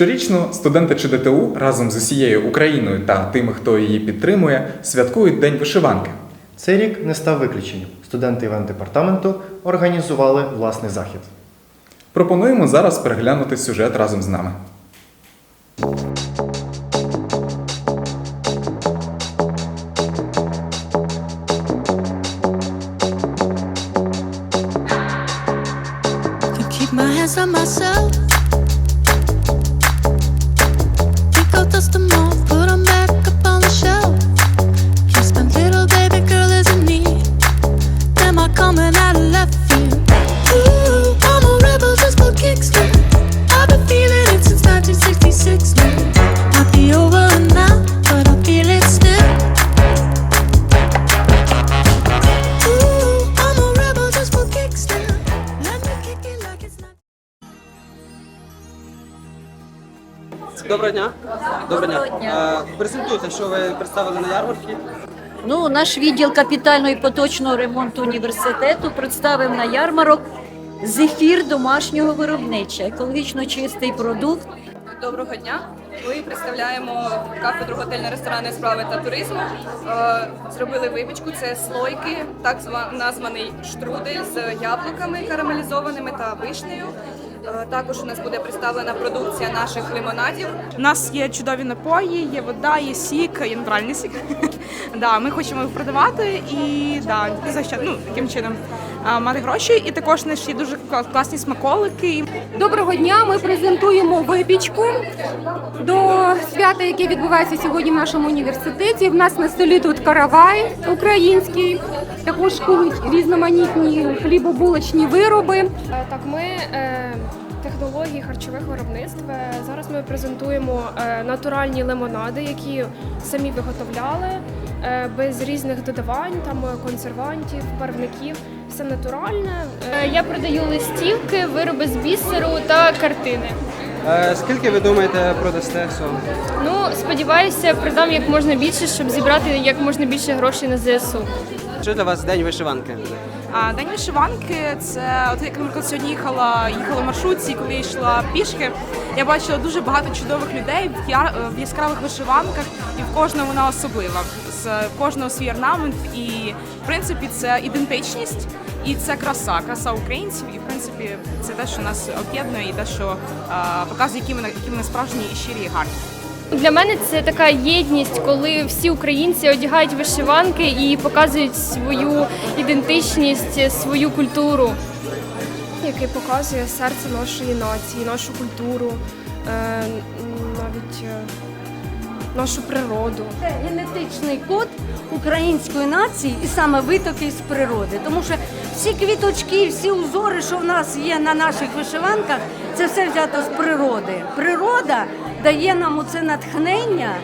Щорічно студенти ЧДТУ разом з усією Україною та тими, хто її підтримує, святкують День вишиванки. Цей рік не став виключенням. Студенти івент-департаменту організували власний захід. Пропонуємо зараз переглянути сюжет разом з нами. Keep my hands on myself. Dust them off, back up on the shelf. Little baby girl is. Am I coming Доброго дня. Доброго дня. Е, Презентуйте, що ви представили на ярмарці. Ну, наш відділ капітального і поточного ремонту університету представив на ярмарок зефір домашнього виробнича, екологічно чистий продукт. Доброго дня. Ми представляємо кафедру готельно-ресторанної справи та туризму. Е, Зробили випічку. Це слойки, так зва- названий штрудель з яблуками карамелізованими та вишнею. Е, Також у нас буде представлена продукція наших лимонадів. У нас є чудові напої, є вода, є сік, є натуральний сік. да, ми хочемо їх продавати і да, ну, таким чином мати гроші. І також не всі дуже кла- класні смаколики. Доброго дня! Ми презентуємо випічку до свята, яке відбувається сьогодні в нашому університеті. В нас на столі тут каравай український, також різноманітні хлібобулочні вироби. Е, Так, ми е, технології харчових виробництв. Е, Зараз ми презентуємо е, натуральні лимонади, які самі виготовляли е, без різних додавань, там консервантів, барвників. Все натуральне. Я продаю листівки, вироби з бісеру та картини. Скільки ви думаєте продасте всього? Ну, сподіваюся, продам як можна більше, щоб зібрати як можна більше грошей на ЗСУ. Що для вас день вишиванки? А день вишиванки це от як наприклад сьогодні їхала їхала в маршрутці, коли йшла пішки. Я бачила дуже багато чудових людей в яскравих вишиванках, і в кожного вона особлива. З кожного свій орнамент, і в принципі це ідентичність і це краса, краса українців. І в принципі це те, що нас об'єднує, і те, що а, показує, які ми які ми насправжні і щирі і гарні. Для мене це така єдність, коли всі українці одягають вишиванки і показують свою ідентичність, свою культуру. Який показує серце нашої нації, нашу культуру, е, навіть е, нашу природу. Це генетичний код української нації і саме витоки з природи. Тому що всі квіточки, всі узори, що в нас є на наших вишиванках, це все взято з природи. Природа дає нам оце натхнення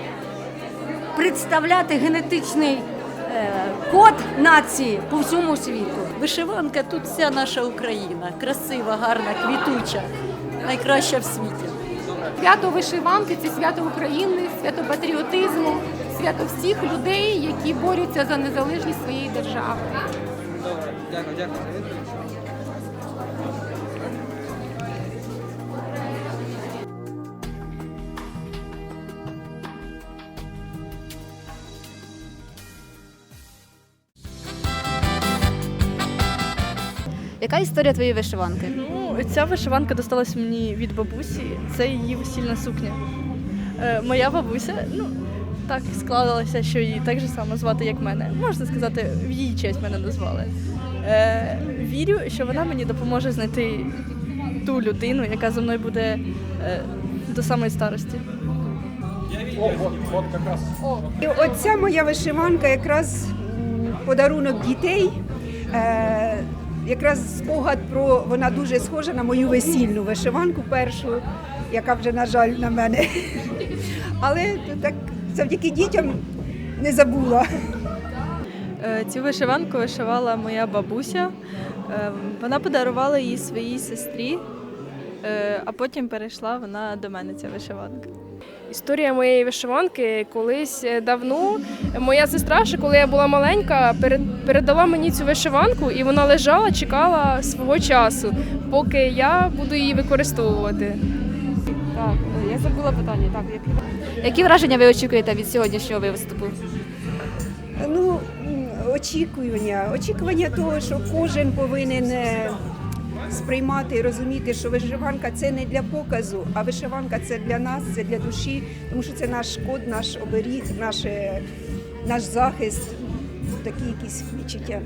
представляти генетичний е, код нації по всьому світу. Вишиванка тут вся наша Україна, красива, гарна, квітуча, найкраща в світі. Свято вишиванки це свято України, свято патріотизму, свято всіх людей, які борються за незалежність своєї держави. Добре, дякую, дякую Яка історія твоєї вишиванки? Ну, ця вишиванка досталась мені від бабусі. Це її весільна сукня. Е, моя бабуся, ну так склалося, що її так же само звати, як мене. Можна сказати, в її честь мене назвали. Е, вірю, що вона мені допоможе знайти ту людину, яка зі мною буде е, до самої старості. І Оця моя вишиванка якраз подарунок дітей. Е, якраз спогад про вона дуже схожа на мою весільну вишиванку першу, яка вже, на жаль, на мене. Але так завдяки дітям не забула. Е, Цю вишиванку вишивала моя бабуся. Е, Вона подарувала її своїй сестрі, е, а потім перейшла вона до мене ця вишиванка. Історія моєї вишиванки колись е, давно. Моя сестра, ще коли я була маленька, перед- передала мені цю вишиванку, і вона лежала, чекала свого часу, поки я буду її використовувати. Так, е, я забула питання. Так, які Які враження ви очікуєте від сьогоднішнього виступу? Ну, очікування. Очікування того, що кожен повинен е, сприймати і розуміти, що вишиванка це не для показу, а вишиванка це для нас, це для душі, тому що це наш код, наш оберіг, наше, наш захист. Такі якісь відчуття.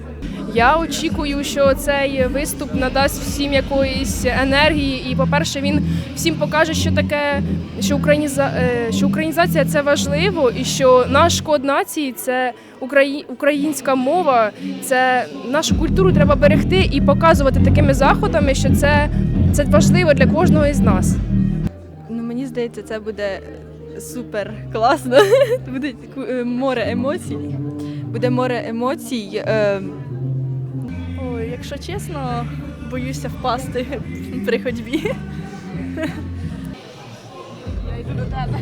Я очікую, що цей виступ надасть всім якоїсь енергії, і, по-перше, він всім покаже, що таке, що україніза, е, що українізація це важливо, і що наш код нації це украї- українська мова, це нашу культуру треба берегти і показувати такими заходами, що це, це важливо для кожного із нас. Ну, мені здається, це буде супер класно. Буде е, море емоцій. Буде море емоцій. е, Ой, якщо чесно, боюся впасти при ходьбі. Я йду до тебе.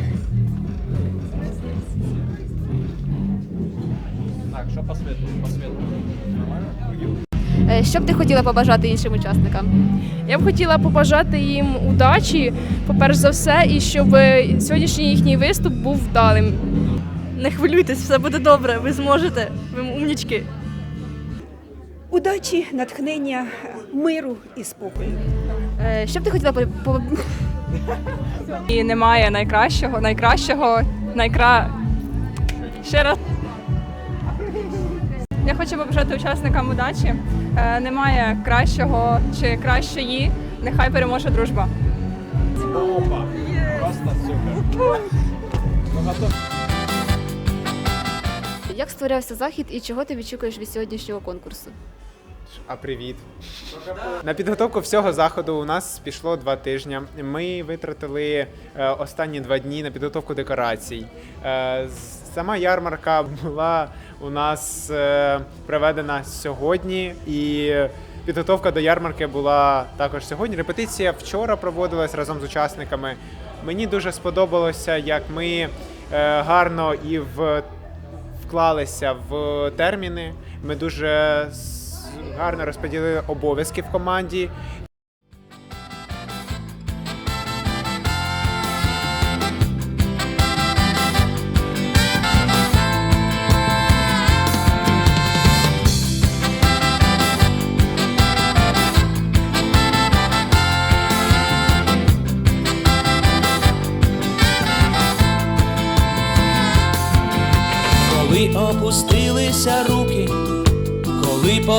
Так, що по світу? По світу. Е, Що б ти хотіла побажати іншим учасникам? Я б хотіла побажати їм удачі, по-перш за все, і щоб сьогоднішній їхній виступ був вдалим. Не хвилюйтесь, все буде добре, ви зможете. Ви умнічки. Удачі, натхнення, миру і спокою. Е, Що б ти хотіла по- по- І немає найкращого, найкращого, найкра. Ще раз. Я хочу побажати учасникам удачі. Е, Немає кращого чи кращої. Нехай переможе дружба. Опа! Просто супер. Як створявся захід і чого ти відчікуєш від сьогоднішнього конкурсу? А привіт. На підготовку всього заходу у нас пішло два тижні. Ми витратили е, останні два дні на підготовку декорацій. Е, сама ярмарка була у нас е, проведена сьогодні, і підготовка до ярмарки була також сьогодні. Репетиція вчора проводилась разом з учасниками. Мені дуже сподобалося, як ми гарно і в вклалися в терміни. Ми дуже гарно розподілили обов'язки в команді.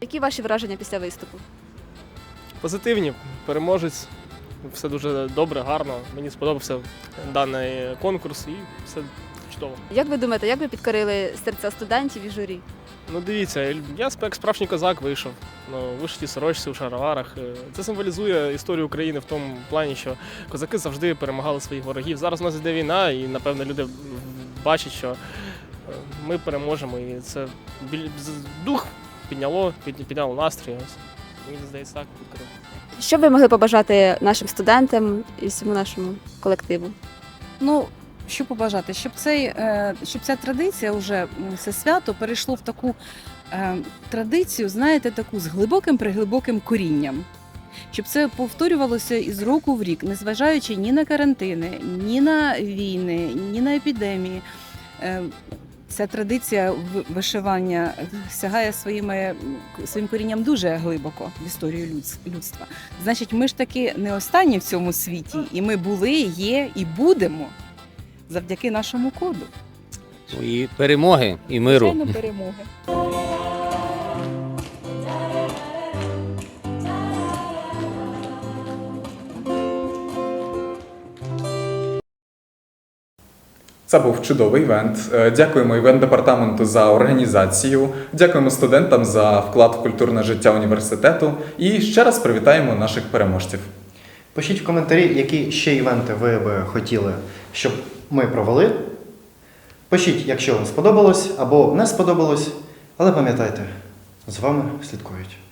Які ваші враження після виступу? Позитивні, переможець. Все дуже добре, гарно. Мені сподобався даний конкурс і все чудово. Як ви думаєте, як ви підкорили серця студентів і журі? Ну дивіться, я як справжній козак вийшов. Ну, вишиті сорочці у шароварах. Е, Це символізує історію України в тому плані, що козаки завжди перемагали своїх ворогів. Зараз у нас йде війна, і напевно люди бачать, що е, ми переможемо. І це дух підняло, підняло настрій. Ось. Мені здається, так підкорив. Що б ви могли побажати нашим студентам і всьому нашому колективу? Ну, що побажати, щоб цей, е, щоб ця традиція, вже це свято перейшло в таку е, традицію, знаєте, таку з глибоким приглибоким корінням. Щоб це повторювалося із року в рік, незважаючи ні на карантини, ні на війни, ні на епідемії. Е, Ця традиція вишивання сягає своїми, своїм корінням дуже глибоко в історію людства. Значить, ми ж таки не останні в цьому світі, і ми були, є і будемо завдяки нашому коду. І перемоги, і миру. Звичайно, перемоги. Це був чудовий івент. Е, Дякуємо івент департаменту за організацію. Дякуємо студентам за вклад в культурне життя університету. І ще раз привітаємо наших переможців. Пишіть в коментарі, які ще івенти ви би хотіли, щоб ми провели. Пишіть, якщо вам сподобалось або не сподобалось. Але пам'ятайте, з вами слідкують.